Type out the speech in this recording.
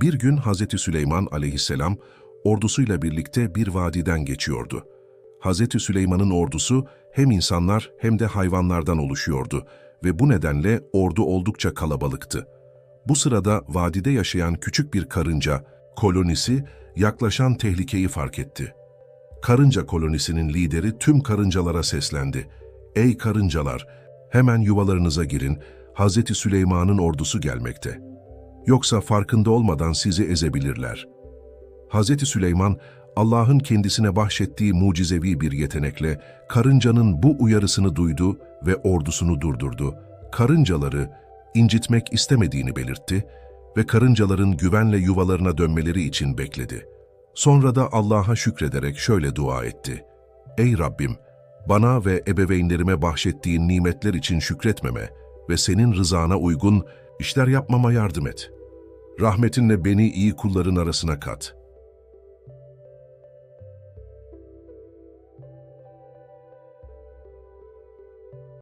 Bir gün Hazreti Süleyman aleyhisselam ordusuyla birlikte bir vadiden geçiyordu. Hazreti Süleyman'ın ordusu hem insanlar hem de hayvanlardan oluşuyordu ve bu nedenle ordu oldukça kalabalıktı. Bu sırada vadide yaşayan küçük bir karınca, kolonisi yaklaşan tehlikeyi fark etti. Karınca kolonisinin lideri tüm karıncalara seslendi. Ey karıncalar, hemen yuvalarınıza girin, Hazreti Süleyman'ın ordusu gelmekte. Yoksa farkında olmadan sizi ezebilirler. Hazreti Süleyman, Allah'ın kendisine bahşettiği mucizevi bir yetenekle karıncanın bu uyarısını duydu ve ordusunu durdurdu. Karıncaları incitmek istemediğini belirtti ve karıncaların güvenle yuvalarına dönmeleri için bekledi. Sonra da Allah'a şükrederek şöyle dua etti. Ey Rabbim, bana ve ebeveynlerime bahşettiğin nimetler için şükretmeme ve senin rızana uygun işler yapmama yardım et. Rahmetinle beni iyi kulların arasına kat.